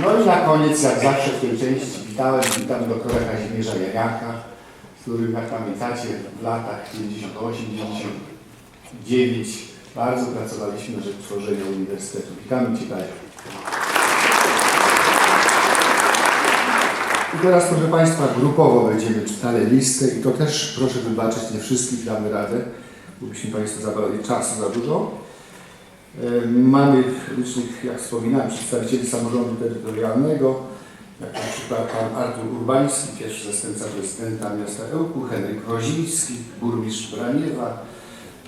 No i na koniec, jak zawsze w tej części, witałem, witam doktora Kazimierza Janiaka, z którym, jak pamiętacie, w latach 98-99 bardzo pracowaliśmy na rzecz tworzenia uniwersytetu. Witamy Cię, Kaju. I teraz, proszę Państwa, grupowo będziemy czytali listę i to też proszę wybaczyć, nie wszystkich damy radę, bo byśmy Państwu zabrali czasu za dużo. E, Mamy licznych, jak wspominałem, przedstawicieli samorządu terytorialnego, jak na przykład pan Artur Urbański, pierwszy zastępca prezydenta miasta Ełku, Henryk Roziński, burmistrz Braniewa,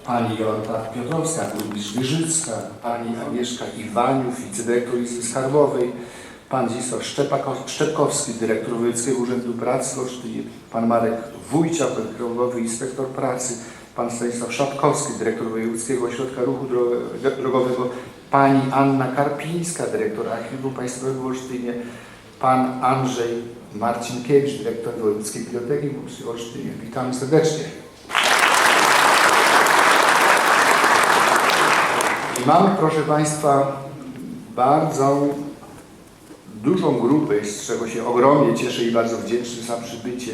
pani Jolanta Piotrowska, burmistrz Wyrzycka, pani Agnieszka Iwaniów, wicedyrektor Izby Skarbowej, pan Zdzisław Szczepkowski, dyrektor Wojewódzkiego Urzędu Pracy w Olsztynie, pan Marek Wójciak, krajowy inspektor pracy, pan Stanisław Szatkowski, dyrektor Wojewódzkiego Ośrodka Ruchu Dro- Drogowego, pani Anna Karpińska, dyrektor Archiwum Państwowego w Olsztynie, pan Andrzej Marcinkiewicz, dyrektor Wojewódzkiej Biblioteki w Olsztynie. Witamy serdecznie. I mamy, proszę Państwa, bardzo dużą grupę, z czego się ogromnie cieszę i bardzo wdzięczny za przybycie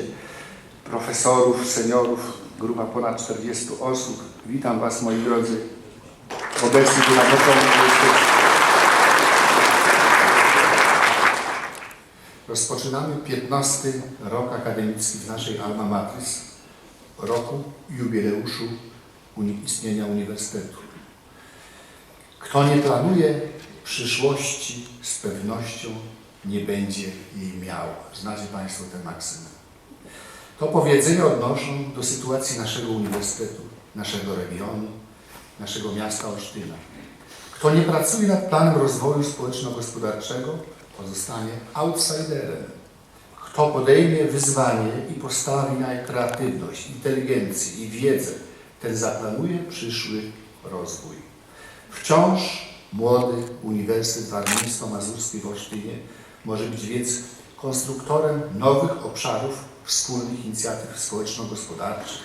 profesorów, seniorów, grupa ponad 40 osób. Witam Was, moi drodzy, obecni tu na początku. Rozpoczynamy 15 rok akademicki w naszej Alma Matris, roku jubileuszu istnienia Uniwersytetu. Kto nie planuje przyszłości, z pewnością nie będzie jej miał. Znacie Państwo tę maksymę. To powiedzenie odnoszą do sytuacji naszego uniwersytetu, naszego regionu, naszego miasta Olsztyna. Kto nie pracuje nad planem rozwoju społeczno-gospodarczego, pozostanie outsiderem. Kto podejmie wyzwanie i postawi na kreatywność, inteligencję i wiedzę, ten zaplanuje przyszły rozwój. Wciąż młody Uniwersytet Warmińsko-Mazurski w Olsztynie może być więc konstruktorem nowych obszarów wspólnych inicjatyw społeczno-gospodarczych,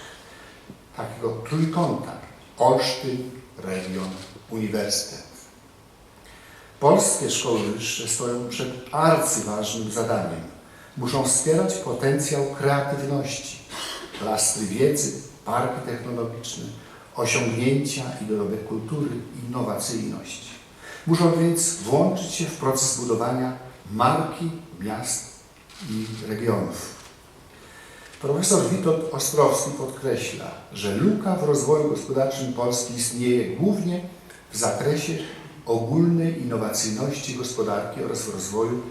takiego trójkąta Olsztyn, region, uniwersytet. Polskie szkoły wyższe stoją przed arcyważnym zadaniem. Muszą wspierać potencjał kreatywności, plastry wiedzy, parki technologiczne, osiągnięcia i dorobek kultury, innowacyjność. Muszą więc włączyć się w proces budowania marki miast i regionów. Profesor Witold Ostrowski podkreśla, że luka w rozwoju gospodarczym Polski istnieje głównie w zakresie ogólnej innowacyjności gospodarki oraz rozwoju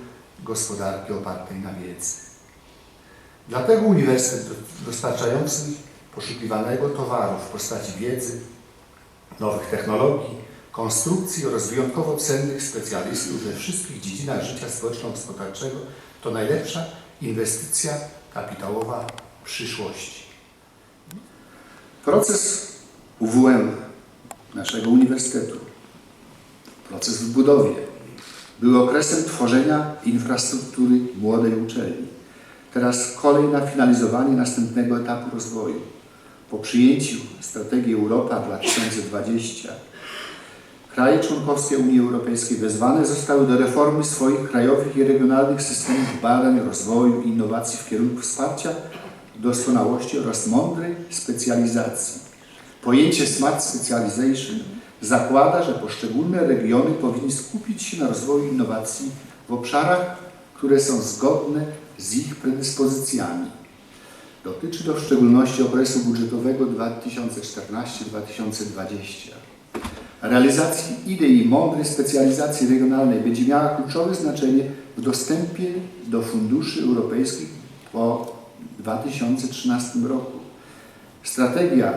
gospodarki opartej na wiedzy. Dlatego Uniwersytet dostarczający poszukiwanego towaru w postaci wiedzy, nowych technologii, konstrukcji oraz wyjątkowo cennych specjalistów we wszystkich dziedzinach życia społeczno-gospodarczego to najlepsza inwestycja kapitałowa przyszłości. Proces UWM naszego uniwersytetu, proces w budowie, był okresem tworzenia infrastruktury młodej uczelni. Teraz kolej na finalizowanie następnego etapu rozwoju. Po przyjęciu strategii Europa 2020 kraje członkowskie Unii Europejskiej wezwane zostały do reformy swoich krajowych i regionalnych systemów badań, rozwoju i innowacji w kierunku wsparcia doskonałości oraz mądrej specjalizacji. Pojęcie Smart Specialization zakłada, że poszczególne regiony powinny skupić się na rozwoju innowacji w obszarach, które są zgodne z ich predyspozycjami. Dotyczy to w szczególności okresu budżetowego 2014-2020. Realizacji idei mądrej specjalizacji regionalnej będzie miała kluczowe znaczenie w dostępie do funduszy europejskich po 2013 roku. Strategia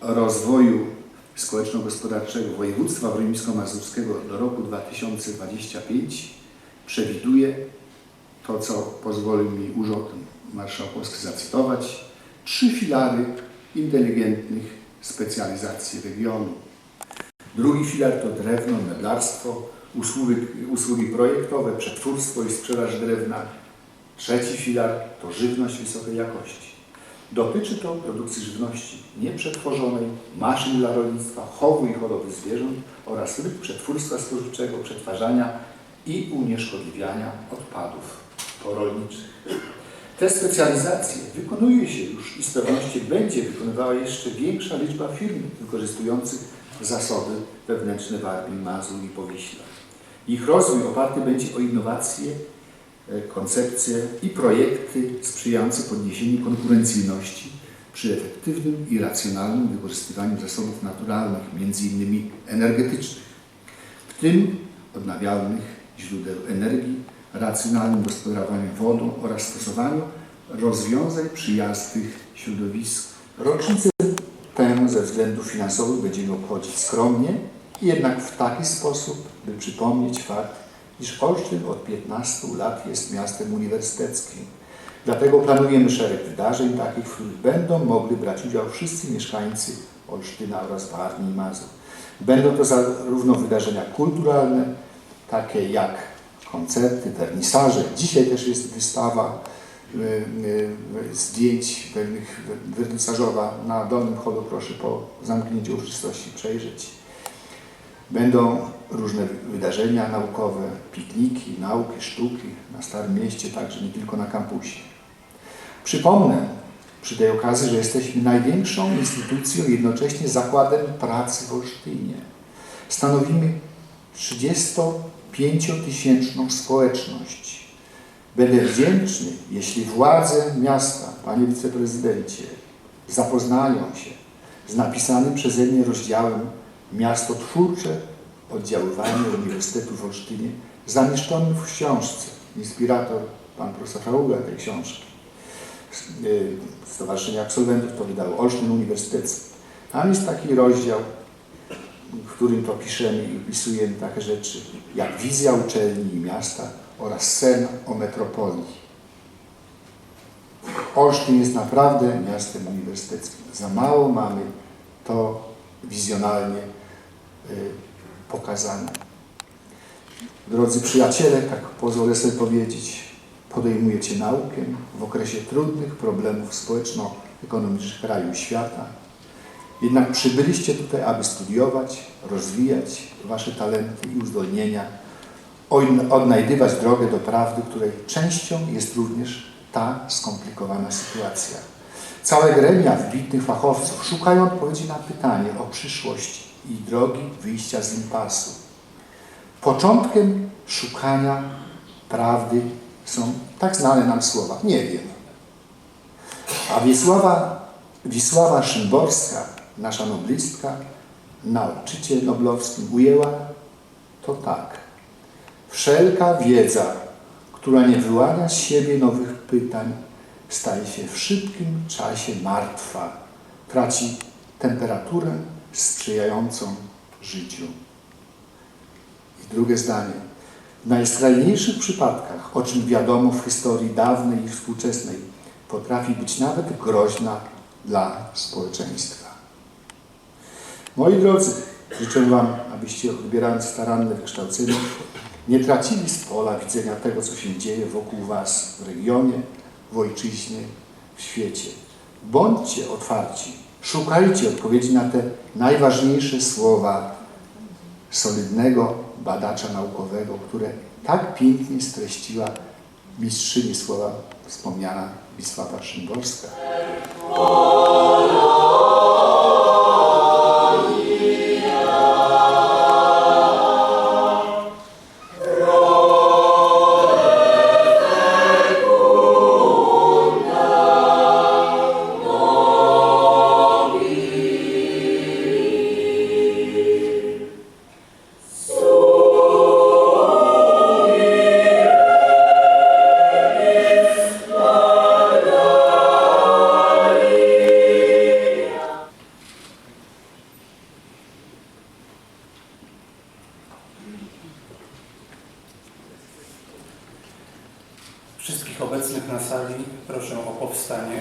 rozwoju społeczno-gospodarczego województwa warmińsko-mazurskiego do roku 2025 przewiduje to, co pozwolił mi Urząd Marszałkowski zacytować, trzy filary inteligentnych specjalizacji regionu. Drugi filar to drewno, meblarstwo, usługi, usługi projektowe, przetwórstwo i sprzedaż drewna. Trzeci filar to żywność wysokiej jakości. Dotyczy to produkcji żywności nieprzetworzonej, maszyn dla rolnictwa, chowu i hodowli zwierząt oraz ryb, przetwórstwa spożywczego, przetwarzania i unieszkodliwiania odpadów porolniczych. Te specjalizacje wykonuje się już i z pewnością będzie wykonywała jeszcze większa liczba firm wykorzystujących zasoby wewnętrzne Warmii, Mazur i Powiśla. Ich rozwój oparty będzie o innowacje, e, koncepcje i projekty sprzyjające podniesieniu konkurencyjności przy efektywnym i racjonalnym wykorzystywaniu zasobów naturalnych, m.in. energetycznych, w tym odnawialnych źródeł energii, racjonalnym gospodarowaniu wodą oraz stosowaniu rozwiązań przyjaznych środowisku. Rocznicę ze względów finansowych będziemy obchodzić skromnie, jednak w taki sposób, by przypomnieć fakt, iż Olsztyn od 15 lat jest miastem uniwersyteckim. Dlatego planujemy szereg wydarzeń takich, w których będą mogli brać udział wszyscy mieszkańcy Olsztyna oraz Warmii i Mazur. Będą to zarówno wydarzenia kulturalne, takie jak koncerty, wernisaże. Dzisiaj też jest wystawa zdjęć pewnych wernisażowa na Dolnym Holu. Proszę po zamknięciu uroczystości przejrzeć. Będą różne wydarzenia naukowe, pikniki, nauki, sztuki na Starym Mieście, także nie tylko na kampusie. Przypomnę przy tej okazji, że jesteśmy największą instytucją jednocześnie zakładem pracy w Olsztynie. Stanowimy 35-tysięczną społeczność. Będę wdzięczny, jeśli władze miasta, panie wiceprezydencie, zapoznają się z napisanym przeze mnie rozdziałem Miasto Twórcze oddziaływanie Uniwersytetu w Olsztynie, zamieszczonym w książce. Inspirator, pan profesor Hauga tej książki. Y, Stowarzyszenie Absolwentów to wydało Olsztyn Uniwersytecki. Tam jest taki rozdział, w którym to piszemy i opisujemy takie rzeczy jak wizja uczelni i miasta oraz sen o metropolii. Olsztyn jest naprawdę miastem uniwersyteckim. Za mało mamy to wizjonalnie y, pokazane. Drodzy przyjaciele, tak pozwolę sobie powiedzieć, podejmujecie naukę w okresie trudnych problemów społeczno-ekonomicznych kraju i świata. Jednak przybyliście tutaj, aby studiować, rozwijać wasze talenty i uzdolnienia, odnajdywać drogę do prawdy, której częścią jest również ta skomplikowana sytuacja. Całe gremia wybitnych fachowców szukają odpowiedzi na pytanie o przyszłość i drogi wyjścia z impasu. Początkiem szukania prawdy są tak znane nam słowa. Nie wiem. A Wisława, Wisława Szymborska, nasza noblistka, na odczycie noblowskim ujęła to tak. Wszelka wiedza, która nie wyłania z siebie nowych pytań, staje się w szybkim czasie martwa, traci temperaturę sprzyjającą życiu. I drugie zdanie. W najskrajniejszych przypadkach, o czym wiadomo w historii dawnej i współczesnej, potrafi być nawet groźna dla społeczeństwa. Moi drodzy, życzę Wam, abyście odbierając staranne wykształcenie, nie tracili z pola widzenia tego, co się dzieje wokół Was w regionie, w ojczyźnie, w świecie. Bądźcie otwarci, szukajcie odpowiedzi na te najważniejsze słowa solidnego badacza naukowego, które tak pięknie streściła mistrzyni słowa wspomniana Wisława Szymborska.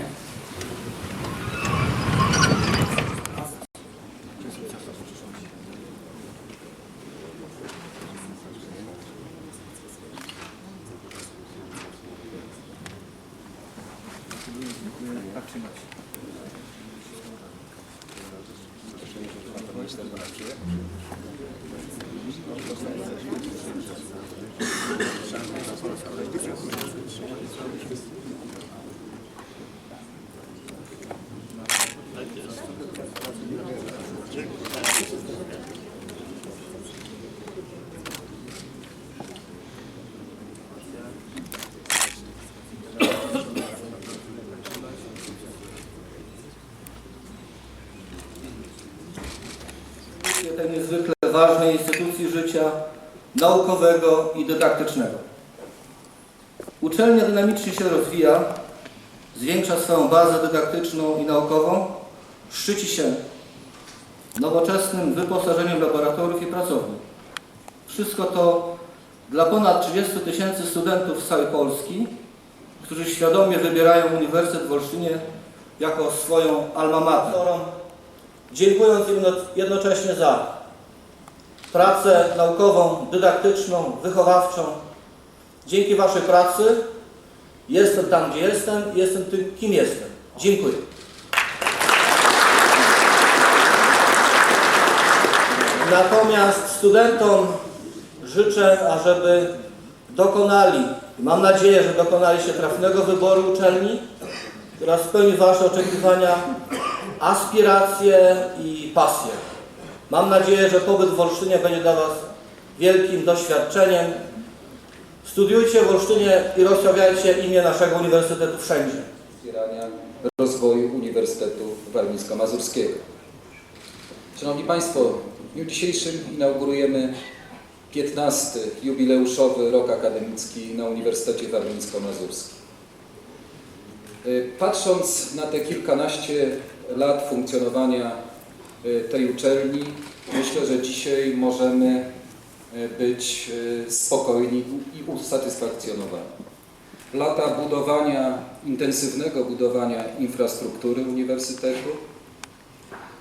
Amen. Naukowego i dydaktycznego. Uczelnia dynamicznie się rozwija, zwiększa swoją bazę dydaktyczną i naukową, szczyci się nowoczesnym wyposażeniem laboratoriów i pracowni. Wszystko to dla ponad 30 tysięcy studentów z całej Polski, którzy świadomie wybierają Uniwersytet w Olsztynie jako swoją alma mater. Dziękując im jednocześnie za pracę naukową, dydaktyczną, wychowawczą. Dzięki Waszej pracy jestem tam, gdzie jestem i jestem tym, kim jestem. Dziękuję. Natomiast studentom życzę, ażeby dokonali, mam nadzieję, że dokonali się trafnego wyboru uczelni, która spełni Wasze oczekiwania, aspiracje i pasje. Mam nadzieję, że pobyt w Olsztynie będzie dla Was wielkim doświadczeniem. Studiujcie w Olsztynie i rozprawiajcie imię naszego uniwersytetu wszędzie. wspierania rozwoju Uniwersytetu Warmińsko-Mazurskiego. Szanowni Państwo, w dniu dzisiejszym inaugurujemy 15. jubileuszowy rok akademicki na Uniwersytecie Warmińsko-Mazurskim. Y, Patrząc na te kilkanaście lat funkcjonowania tej uczelni, myślę, że dzisiaj możemy y, być y, spokojni i usatysfakcjonowani. Lata budowania, intensywnego budowania infrastruktury uniwersytetu,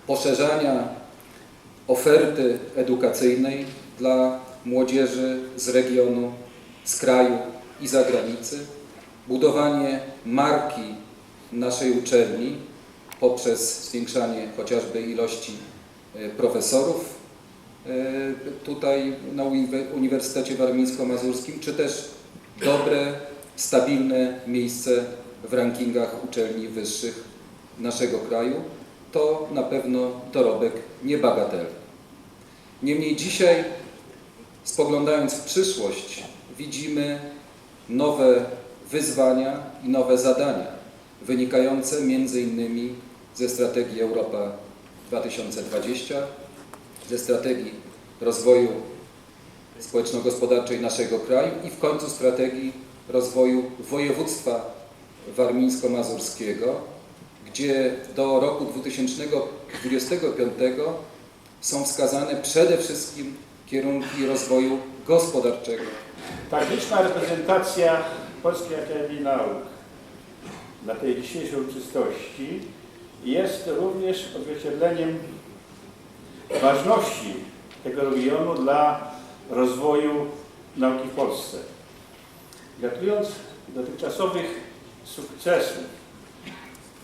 poszerzania oferty edukacyjnej dla młodzieży z regionu, z kraju i zagranicy, budowanie marki naszej uczelni poprzez zwiększanie chociażby ilości e, profesorów e, tutaj na Uniwe- Uniwersytecie Warmińsko-Mazurskim, czy też dobre, stabilne miejsce w rankingach uczelni wyższych naszego kraju, to na pewno dorobek niebagatelny. Niemniej dzisiaj, spoglądając w przyszłość, widzimy nowe wyzwania i nowe zadania, wynikające między innymi ze strategii Europa 2020, ze strategii rozwoju społeczno-gospodarczej naszego kraju i w końcu strategii rozwoju województwa warmińsko-mazurskiego, gdzie do roku 2025 są wskazane przede wszystkim kierunki rozwoju gospodarczego. Tak reprezentacja Polskiej Akademii Nauk na tej dzisiejszej uroczystości jest również odzwierciedleniem ważności tego regionu dla rozwoju nauki w Polsce. Gratulując dotychczasowych sukcesów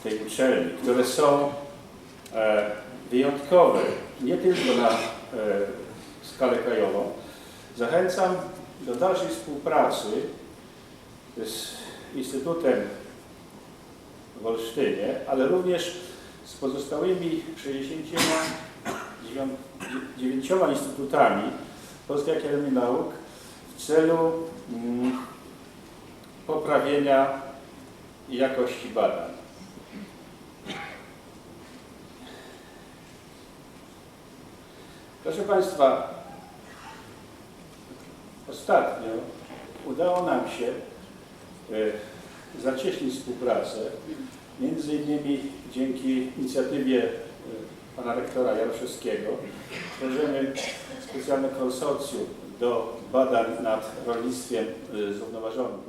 tej uczelni, które są e, wyjątkowe nie tylko na e, skalę krajową, zachęcam do dalszej współpracy z Instytutem w Olsztynie, ale również z pozostałymi 69 instytutami Polskiej Akademii Nauk w celu mm, poprawienia jakości badań. Proszę Państwa, ostatnio udało nam się e, zacieśnić współpracę, między innymi dzięki inicjatywie e, pana rektora Jaroszewskiego tworzymy specjalne konsorcjum do badań nad rolnictwem e, zrównoważonym,